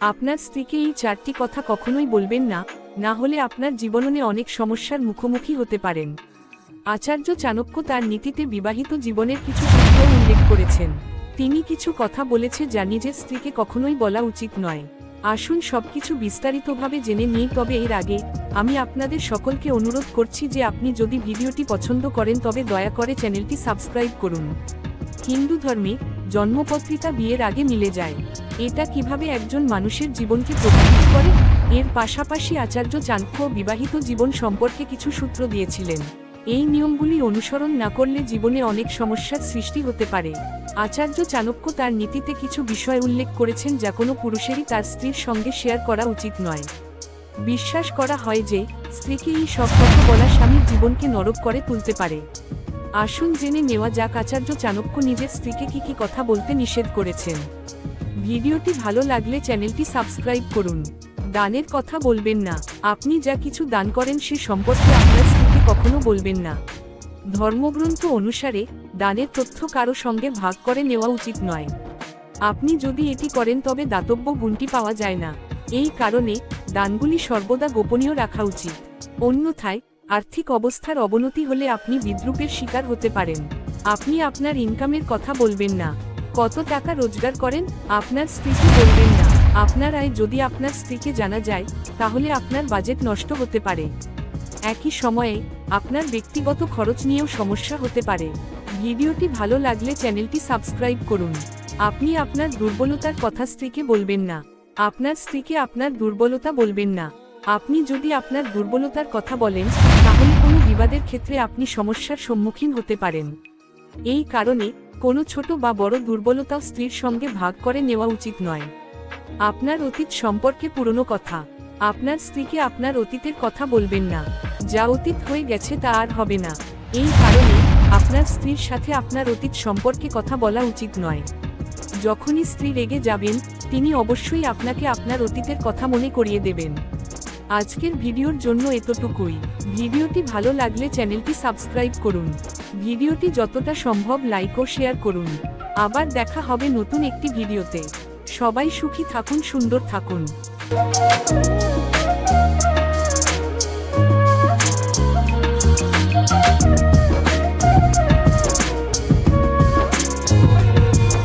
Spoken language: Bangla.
আপনার স্ত্রীকে এই চারটি কথা কখনোই বলবেন না না হলে আপনার জীবনে অনেক সমস্যার মুখোমুখি হতে পারেন। আচার্য চাণক্য তার নীতিতে বিবাহিত জীবনের কিছু সূত্র উল্লেখ করেছেন। তিনি কিছু কথা বলেছে যা নিজের স্ত্রীকে কখনোই বলা উচিত নয়। আসুন সবকিছু বিস্তারিতভাবে জেনে নিই, তবে এর আগে আমি আপনাদের সকলকে অনুরোধ করছি যে আপনি যদি ভিডিওটি পছন্দ করেন, তবে দয়া করে চ্যানেলটি সাবস্ক্রাইব করুন। হিন্দু ধর্মে জন্মপত্রিকা বিয়ের আগে মিলে যায়। এটা কীভাবে একজন মানুষের জীবনকে প্রভাবিত করে? এর পাশাপাশি আচার্য চাণক্য বিবাহিত জীবন সম্পর্কে কিছু সূত্র দিয়েছিলেন। এই নিয়মগুলি অনুসরণ না করলে জীবনে অনেক সমস্যার সৃষ্টি হতে পারে। আচার্য চাণক্য তার নীতিতে কিছু বিষয় উল্লেখ করেছেন যা কোনো পুরুষেরই তার স্ত্রীর সঙ্গে শেয়ার করা উচিত নয়। বিশ্বাস করা হয় যে, স্ত্রীকে এই সব কথা বলা স্বামীর জীবনকে নরক করে তুলতে পারে। আসুন জেনে নেওয়া যাক আচার্য চাণক্য নিজের স্ত্রীকে কি কি কথা বলতে নিষেধ করেছেন। ভিডিওটি ভালো লাগলে চ্যানেলটি সাবস্ক্রাইব করুন। দানের কথা বলবেন না, আপনি যা কিছু দান করেন সে সম্পর্কে আপনার স্ত্রীকে কখনো বলবেন না। ধর্মগ্রন্থ অনুসারে, দানের তথ্য কারও সঙ্গে ভাগ করে নেওয়া উচিত নয়। আপনি যদি এটি করেন তবে দাতব্য গুণটি পাওয়া যায় না। এই কারণে, দানগুলি সর্বদা গোপনীয় রাখা উচিত। অন্যথায় আর্থিক অবস্থার অবনতি হলে আপনি বিদ্রুপের শিকার হতে পারেন। আপনি আপনার ইনকামের কথা বলবেন না। কত টাকা রোজগার করেন, আপনার স্ত্রীকে বলবেন না। আপনার আয় যদি আপনার স্ত্রীকে জানা যায়, তাহলে আপনার বাজেট নষ্ট হতে পারে। একই সময়ে, আপনার ব্যক্তিগত খরচ নিয়েও সমস্যা হতে পারে। ভিডিওটি ভালো লাগলে চ্যানেলটি সাবস্ক্রাইব করুন। আপনি আপনার দুর্বলতার কথা স্ত্রীকে বলবেন না। আপনার স্ত্রীকে আপনার দুর্বলতা বলবেন না। আপনি যদি আপনার দুর্বলতার কথা বলেন, তাহলে কোনো বিবাদের ক্ষেত্রে আপনি সমস্যার সম্মুখীন হতে পারেন। এই কারণে, কোনো ছোট বা বড় দুর্বলতাও স্ত্রীর সঙ্গে ভাগ করে নেওয়া উচিত নয়। আপনার অতীত সম্পর্কে পুরনো কথা। আপনার স্ত্রীকে আপনার অতীতের কথা বলবেন না। যা অতীত হয়ে গেছে তা আর হবে না। এই কারণে, আপনার স্ত্রীর সাথে আপনার অতীত সম্পর্কে কথা বলা উচিত নয়। যখনই স্ত্রী রেগে যাবেন, তিনি অবশ্যই আপনাকে আপনার অতীতের কথা মনে করিয়ে দেবেন। আজকের ভিডিওর জন্য এতটুকুই। ভিডিওটি ভালো লাগলে চ্যানেলটি সাবস্ক্রাইব করুন। ভিডিওটি যতটা সম্ভব লাইক ও শেয়ার করুন। আবার দেখা হবে নতুন একটি ভিডিওতে। সবাই সুখী থাকুন, সুন্দর থাকুন।